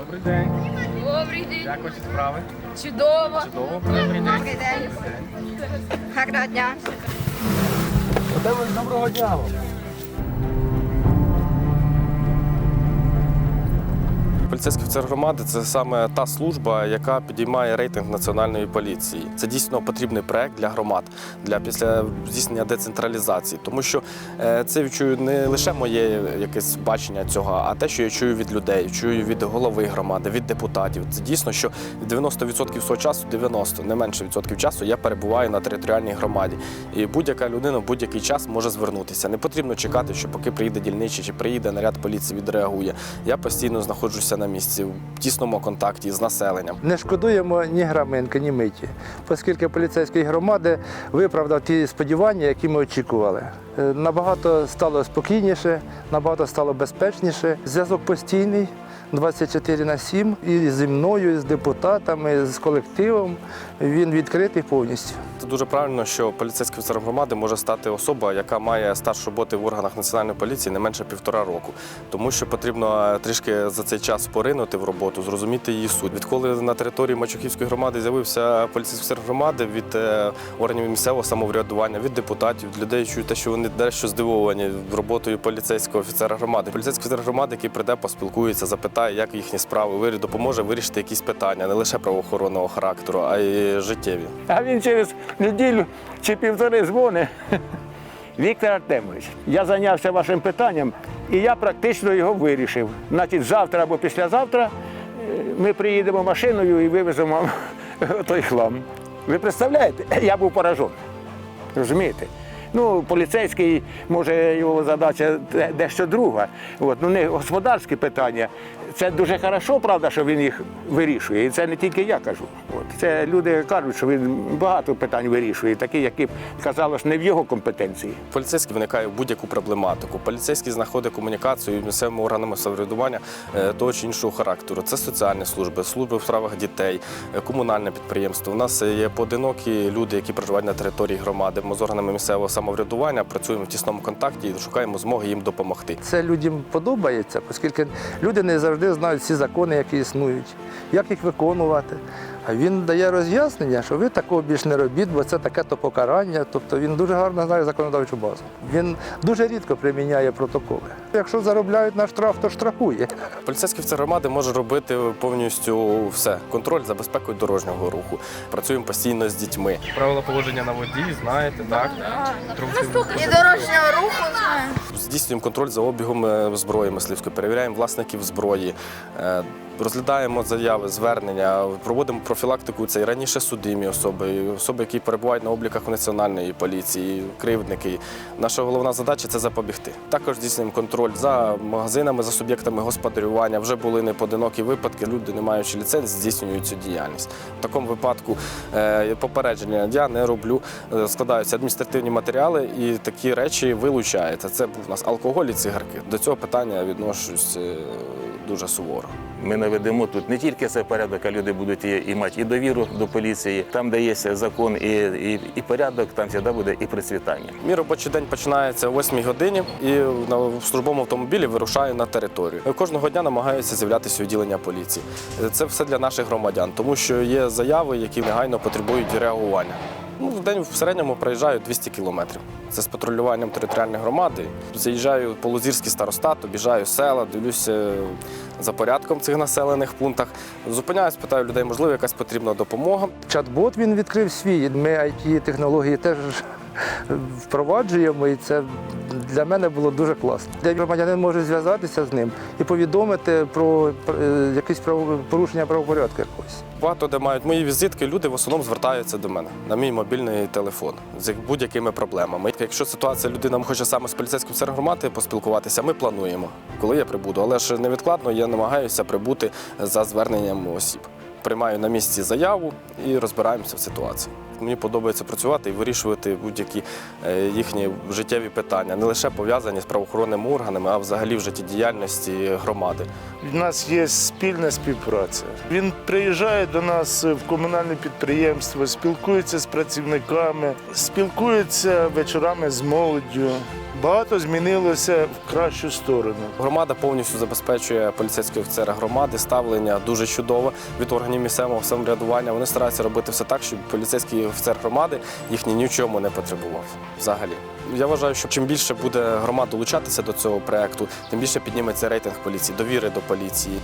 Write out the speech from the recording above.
Добрий день. Добрий день. Як ваші справи? Чудово. Чудово. Добрий день. Добрий день. Гарного дня. Доброго дня вам. Поліцейський офіцер громади це саме та служба, яка підіймає рейтинг національної поліції. Це дійсно потрібний проект для громад для після здійснення децентралізації, тому що е, це чую не лише моє якесь бачення цього, а те, що я чую від людей, чую від голови громади, від депутатів. Це дійсно, що 90% свого часу, 90, не менше відсотків часу, я перебуваю на територіальній громаді. І будь-яка людина в будь-який час може звернутися. Не потрібно чекати, що поки приїде дільничий чи приїде наряд поліції, відреагує. Я постійно знаходжуся на місці в тісному контакті з населенням. Не шкодуємо ні граминки, ні миті, оскільки поліцейської громади виправдав ті сподівання, які ми очікували. Е, Набагато стало спокійніше, набагато стало безпечніше. Зв'язок постійний. 24 на 7 і зі мною, і з депутатами, і з колективом. Він відкритий повністю. Це дуже правильно, що поліцейський офіцер громади може стати особа, яка має стаж роботи в органах національної поліції не менше півтора року, тому що потрібно е, трішки за цей час поринути в роботу, зрозуміти її суть. Відколи на території Мачухівської громади з'явився поліцейський офіцер громади від е, органів місцевого самоврядування, від депутатів, від людей чую те, що вони дещо здивовані роботою поліцейського офіцера громади. Поліцейський офіцер громади, який прийде, поспілкується, запитає, як їхні справи, допоможе вирішити якісь питання, не лише правоохоронного характеру, а й життєві. А він через неділю чи півтори дзвони. Віктор Артемович, я зайнявся вашим питанням і я практично його вирішив. Значить, завтра або післязавтра е, ми приїдемо машиною і вивеземо той хлам. Ви представляєте? Я був поражений. Розумієте? Ну, поліцейський, може, його задача дещо друга. От, ну, не господарські питання. Це дуже хорошо, правда, що він їх вирішує. І це не тільки я кажу. От. Це люди кажуть, що він багато питань вирішує, такі, які казалось, не в його компетенції. Поліцейський виникає в будь-яку проблематику. Поліцейський знаходить комунікацію місцевими органами самоврядування е, того чи іншого характеру. Це соціальні служби, служби в справах дітей, е, комунальне підприємство. У нас є поодинокі люди, які проживають на території громади. З органами місцевого самоврядування працюємо в тісному контакті і шукаємо змоги їм допомогти. Це людям подобається, оскільки люди не завжди знають всі закони, які існують, як їх виконувати. А він дає роз'яснення, що ви такого більш не робіть, бо це таке то покарання. Тобто він дуже гарно знає законодавчу базу. Він дуже рідко приміняє протоколи. Якщо заробляють на штраф, то штрафує. Поліцейський офіцер громади може робити повністю все. Контроль за безпекою дорожнього руху. Працюємо постійно з дітьми. Правила поводження на воді, знаєте, так? І дорожнього руху знаю. Здійснюємо контроль за обігом е, зброї мисливської, перевіряємо власників зброї, е, розглядаємо заяви, звернення, проводимо профілактику. Це і раніше судимі особи, і особи, які перебувають на обліках національної поліції, кривдники. Наша головна задача це запобігти. Також здійснюємо контроль за магазинами, за суб'єктами господарювання. Вже були неподинокі випадки. Люди, не маючи ліцензії, здійснюють цю діяльність. В такому випадку е, попередження я не роблю. Е, Складаються адміністративні матеріали, і такі речі вилучаються. Це був у нас алкоголь і цигарки. До цього питання відношусь е, дуже суворо. Ми наведемо тут не тільки це порядок, а люди будуть і, і мати і довіру до поліції. Там, де є закон і, і, і порядок, там завжди буде і процвітання. Мій робочий день починається о 8 годині і на в службовому автомобілі вирушаю на територію. Кожного дня намагаюся з'являтися відділення поліції. Це все для наших громадян, тому що є заяви, які негайно потребують реагування. Ну, в день в середньому проїжджаю 200 кілометрів. Це з патрулюванням територіальної громади. Заїжджаю по Лузірський старостат, обіжаю села, дивлюся за порядком в цих населених пунктах. Зупиняюсь, питаю людей, можливо, якась потрібна допомога. Чат-бот він відкрив свій. Ми it технології теж впроваджуємо, і це для мене було дуже класно. Де громадянин може зв'язатися з ним і повідомити про е, якесь порушення правопорядку якогось. Багато де мають мої візитки, люди в основному звертаються до мене на мій мобільний телефон з будь-якими проблемами. Якщо ситуація людина хоче саме з поліцейським офіцером громади поспілкуватися, ми плануємо, коли я прибуду. Але ж невідкладно я намагаюся прибути за зверненням осіб. Приймаю на місці заяву і розбираємося в ситуації. Мені подобається працювати і вирішувати будь-які е, їхні життєві питання, не лише пов'язані з правоохоронними органами, а взагалі в життєдіяльності громади. У нас є спільна співпраця. Він приїжджає до нас в комунальне підприємство, спілкується з працівниками, спілкується вечорами з молоддю. Багато змінилося в кращу сторону. Громада повністю забезпечує поліцейського офіцера громади. Ставлення дуже чудове від органів місцевого самоврядування. Вони стараються робити все так, щоб поліцейський офіцер громади їхній ні в чому не потребував. Взагалі, я вважаю, що чим більше буде громад долучатися до цього проекту, тим більше підніметься рейтинг поліції, довіри до поліції.